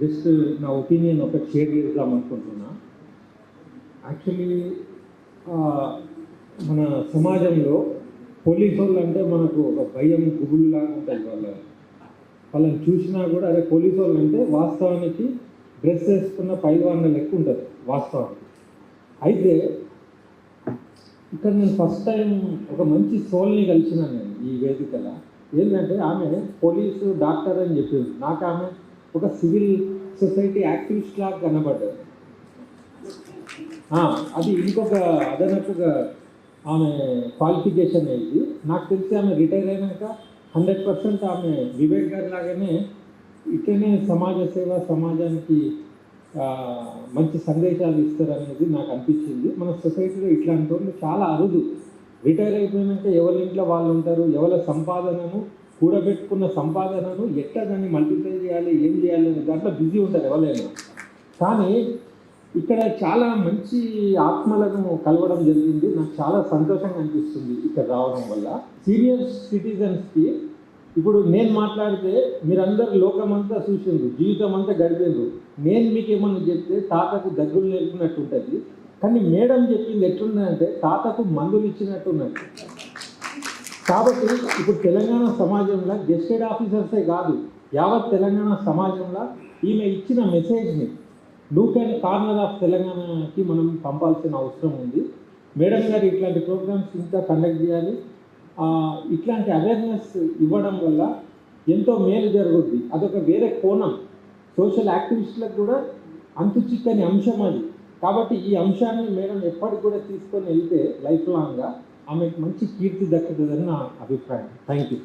Just uh, నా opinion ఒకటి share చేద్దాం అనుకుంటున్నా. యాక్చువల్లీ మన సమాజంలో పోలీసు వాళ్ళు అంటే మనకు ఒక భయం గుబుల్లాగా ఉంటుంది వాళ్ళ. వాళ్ళని చూసినా కూడా అదే పోలీసు వాళ్ళు అంటే వాస్తవానికి డ్రెస్ వేసుకున్న పైవాన్న లెక్క ఉంటుంది వాస్తవానికి. అయితే ఇక్కడ నేను ఫస్ట్ టైం ఒక మంచి సోల్ని కలిసినాను నేను ఈ వేదికల. ఏంటంటే ఆమె పోలీసు డాక్టర్ అని చెప్పింది. నాకు ఆమె ఒక సివిల్ సొసైటీ యాక్టివిస్ట్ లాగా కనబడ్డారు అది ఇంకొక అదనట్టుగా ఆమె క్వాలిఫికేషన్ అయింది. నాకు తెలిసి ఆమె రిటైర్ అయినాక హండ్రెడ్ పర్సెంట్ ఆమె వివేక్ గారి లాగానే ఇట్లనే సమాజ సేవ సమాజానికి మంచి సందేశాలు ఇస్తారనేది నాకు అనిపించింది. మన సొసైటీలో ఇట్లాంటి వాళ్ళు చాలా అరుదు. రిటైర్ అయిపోయినాక ఎవరి ఇంట్లో వాళ్ళు ఉంటారు ఎవరి సంపాదనను కూడబెట్టుకున్న సంపాదనను ఎట్లా దాన్ని మల్టిప్లై చేయాలి ఏం చేయాలి అనే దాంట్లో బిజీ ఉంటారు ఎవరైనా. కానీ ఇక్కడ చాలా మంచి ఆత్మలను కలవడం జరిగింది. నాకు చాలా సంతోషంగా అనిపిస్తుంది ఇక్కడ రావడం వల్ల. సీనియర్ సిటిజన్స్కి ఇప్పుడు నేను మాట్లాడితే మీరందరూ లోకమంతా చూసిండ్రు జీవితం అంతా గడిపేండ్రు. నేను మీకు ఏమన్నా చెప్తే తాతకు దగ్గులు నేర్పినట్టు ఉంటుంది. కానీ మేడం చెప్పింది ఎట్లున్నదంటే తాతకు మందులు ఇచ్చినట్టున్నట్టు కాబట్టి ఇప్పుడు తెలంగాణ సమాజంలో గెస్టెడ్ ఆఫీసర్సే కాదు యావత్ తెలంగాణ సమాజంలో ఈమె ఇచ్చిన మెసేజ్ని లూక్ అండ్ కార్నర్ ఆఫ్ తెలంగాణకి మనం పంపాల్సిన అవసరం ఉంది. మేడం గారు ఇట్లాంటి ప్రోగ్రామ్స్ ఇంకా కండక్ట్ చేయాలి. ఇట్లాంటి అవేర్నెస్ ఇవ్వడం వల్ల ఎంతో మేలు జరుగుద్ది. అదొక వేరే కోణం. సోషల్ యాక్టివిస్టులకు కూడా అంతు చిక్కని అంశం అది. కాబట్టి ఈ అంశాన్ని మేడం ఎప్పటికి కూడా తీసుకొని వెళ్తే లైఫ్ లాంగ్గా ఆమెకు మంచి కీర్తి దక్కుతుందని నా అభిప్రాయం. Thank you